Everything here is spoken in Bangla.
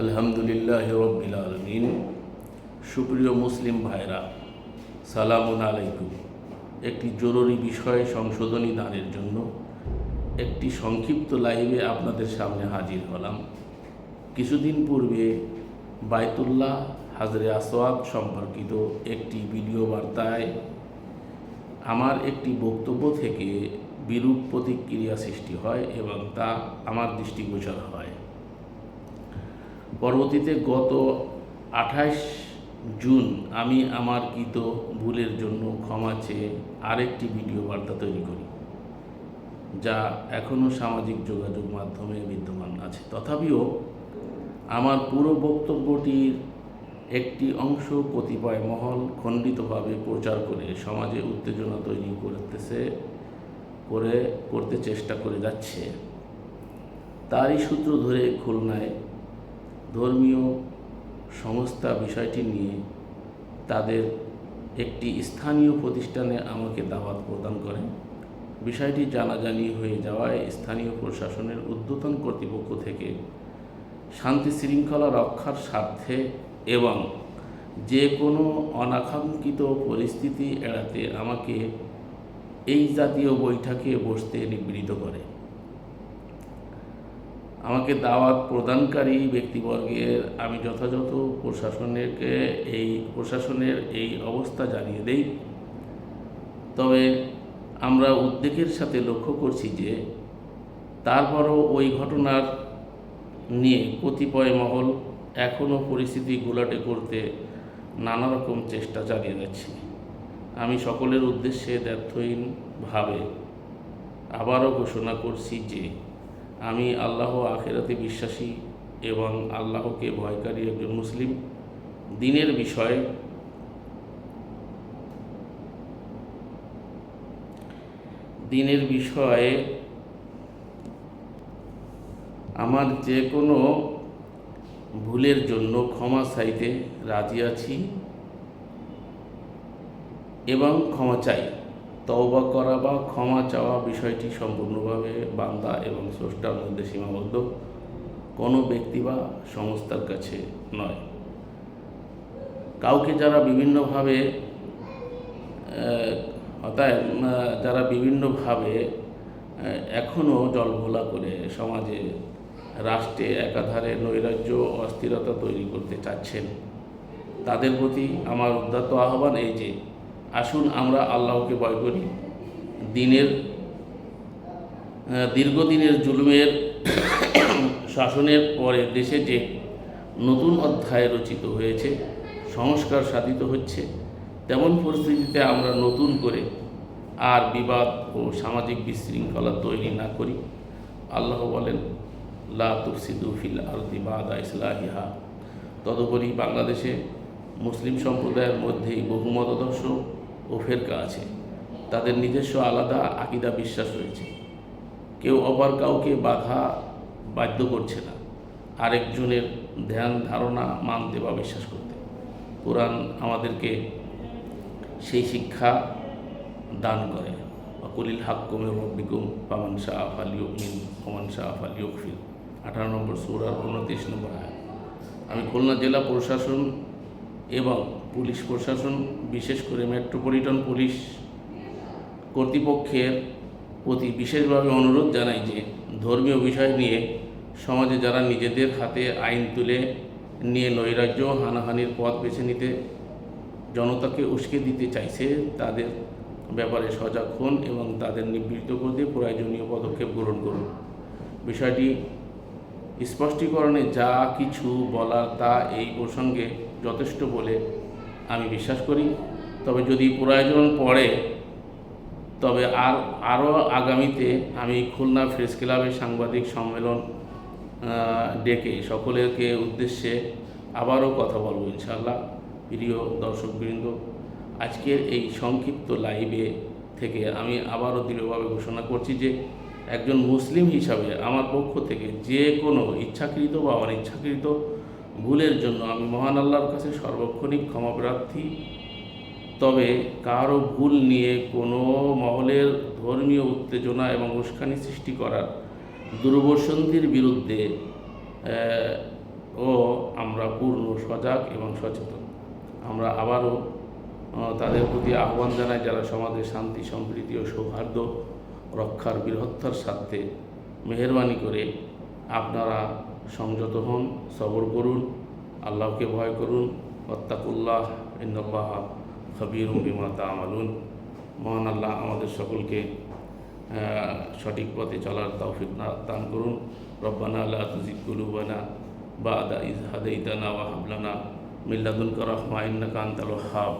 আলহামদুলিল্লাহ রবিল আলমিন। সুপ্রিয় মুসলিম ভাইরা, সালামুন আলাইকুম। একটি জরুরি বিষয়ে সংশোধনী দানের জন্য একটি সংক্ষিপ্ত লাইভে আপনাদের সামনে হাজির হলাম। কিছুদিন পূর্বে বায়তুল্লাহ হাজরে আসওয়াদ সম্পর্কিত একটি ভিডিও বার্তায় আমার একটি বক্তব্য থেকে বিরূপ প্রতিক্রিয়া সৃষ্টি হয় এবং তা আমার দৃষ্টিগোচর হয়। পরবর্তীতে গত আঠাশ জুন আমি আমার কৃত ভুলের জন্য ক্ষমা চেয়ে আরেকটি ভিডিও বার্তা তৈরি করি, যা এখনও সামাজিক যোগাযোগ মাধ্যমে বিদ্যমান আছে। তথাপিও আমার পুরো বক্তব্যটির একটি অংশ কতিপয় মহল খণ্ডিতভাবে প্রচার করে সমাজে উত্তেজনা তৈরি করতেছে, করে, করতে চেষ্টা করে যাচ্ছে। তারই সূত্র ধরে খুলনায় ধর্মীয় সংস্থা বিষয়টি নিয়ে তাদের একটি স্থানীয় প্রতিষ্ঠানে আমাকে দাওয়াত প্রদান করে। বিষয়টি জানাজানি হয়ে যাওয়ায় স্থানীয় প্রশাসনের ঊর্ধ্বতন কর্তৃপক্ষ থেকে শান্তি শৃঙ্খলা রক্ষার স্বার্থে এবং যে কোনো অনাকাঙ্ক্ষিত পরিস্থিতি এড়াতে আমাকে এই জাতীয় বৈঠকে বসতে নিবৃত করে। আমাকে দাওয়াত প্রদানকারী ব্যক্তিবর্গের আমি যথাযথ প্রশাসনেরকে এই, প্রশাসনের এই অবস্থা জানিয়ে দেই। তবে আমরা উদ্বেগের সাথে লক্ষ্য করছি যে তারপরও ওই ঘটনার নিয়ে কতিপয় মহল এখনও পরিস্থিতি গোলাটে করতে নানা রকম চেষ্টা চালিয়ে যাচ্ছে। আমি সকলের উদ্দেশ্যে দ্ব্যর্থহীনভাবে আবারও ঘোষণা করছি যে আমি আল্লাহ আখেরাতে বিশ্বাসী এবং আল্লাহকে ভয়কারী একজন মুসলিম। দিনের বিষয়ে দিনের বিষয়ে আমার যে কোনো ভুলের জন্য ক্ষমা চাইতে রাজি আছি এবং ক্ষমা চাই। তওবা করা বা ক্ষমা চাওয়া বিষয়টি সম্পূর্ণভাবে বান্দা এবং স্রষ্টার মধ্যে সীমাবদ্ধ। কোনো ব্যক্তি বা সংস্থার কাছে নয়। কাউকে যারা বিভিন্নভাবে অর্থাৎ যারা বিভিন্নভাবে এখনও জলঘোলা করে সমাজে, রাষ্ট্রে একাধারে নৈরাজ্য, অস্থিরতা তৈরি করতে চাচ্ছেন, তাদের প্রতি আমার উদ্যত আহ্বান এই যে আসুন আমরা আল্লাহকে ভয় করি। দিনের দীর্ঘদিনের জুলুমের, শাসনের পরে দেশে যে নতুন অধ্যায় রচিত হয়েছে, সংস্কার সাধিত হচ্ছে, তেমন পরিস্থিতিতে আমরা নতুন করে আর বিবাদ ও সামাজিক বিশৃঙ্খলা তৈরি না করি। আল্লাহ বলেন, লা তুফসিদু ফিল আরদি বাদা ইসলাহিহা। তদুপরি বাংলাদেশে মুসলিম সম্প্রদায়ের মধ্যেই বহু মতাদর্শ ও ফেরকা আছে তাদের নিজস্ব আলাদা আকিদা বিশ্বাস রয়েছে। কেউ অপর কাউকে বাধা বাধ্য করছে না। আরেকজনের ধ্যান, ধারণা মানতে বা বিশ্বাস করতে। কোরআন আমাদেরকে সেই শিক্ষা দান করে। অকুলিল হাক্কুমে রব্বিকুম পামান শাহ আফালিউমিন ওমান শাহ আফালিউকফিল আঠারো নম্বর সুরার উনত্রিশ নম্বর আয় আমি খুলনা জেলা প্রশাসন এবং পুলিশ প্রশাসন, বিশেষ করে মেট্রোপলিটন পুলিশ কর্তৃপক্ষের প্রতি বিশেষভাবে অনুরোধ জানাই যে ধর্মীয় বিষয় নিয়ে সমাজে যারা নিজেদের হাতে আইন তুলে নিয়ে নৈরাজ্য, হানাহানির পথ বেছে নিতে জনতাকে উস্কে দিতে চাইছে, তাদের ব্যাপারে সজাগ হন এবং তাদের নিবৃত্ত করতে প্রয়োজনীয় পদক্ষেপ গ্রহণ করুন। বিষয়টি স্পষ্টীকরণে যা কিছু বলার তা এই প্রসঙ্গে যথেষ্ট বলে আমি বিশ্বাস করি। তবে যদি প্রয়োজন পড়ে, তবে আর, আরও আগামীতে আমি খুলনা প্রেস ক্লাবের সাংবাদিক সম্মেলন ডেকে সকলেরকে উদ্দেশ্যে আবারও কথা বলব ইনশাল্লাহ প্রিয় দর্শকবৃন্দ, আজকের এই সংক্ষিপ্ত লাইভে থেকে আমি আবারও দৃঢ়ভাবে ঘোষণা করছি যে, একজন মুসলিম হিসাবে আমার পক্ষ থেকে যে কোনো ইচ্ছাকৃত বা অনিচ্ছাকৃত ভুলের জন্য আমি মহান আল্লাহর কাছে সর্বক্ষণিক ক্ষমাপ্রার্থী তবে কারও ভুল নিয়ে কোনো মহলের ধর্মীয় উত্তেজনা এবং উস্কানি সৃষ্টি করার দুর্বসন্ধির বিরুদ্ধে ও আমরা পূর্ণ সজাগ এবং সচেতন। আমরা আবারও তাদের প্রতি আহ্বান জানাই যারা সমাজে শান্তি, সম্প্রীতি ও সৌহার্দ্য রক্ষার বৃহত্তর স্বার্থে মেহরবানি করে আপনারা সংযত হন, সবর করুন, আল্লাহকে ভয় করুন অত্তাকুল্লাহ ইন্দাল্লাহ খবির বিমা তামালুন। মহান আল্লাহ আমাদের সকলকে সঠিক পথে চলার তৌফিক দান করুন। রব্বানা আল্লাহ তুজিদ কুলুবানা বাদা ইজ হাদাইতানা ওয়া হাব লানা মিন লাদুনকা রাহমা ইন্নাকা আনতাল ওয়াহ্হাব।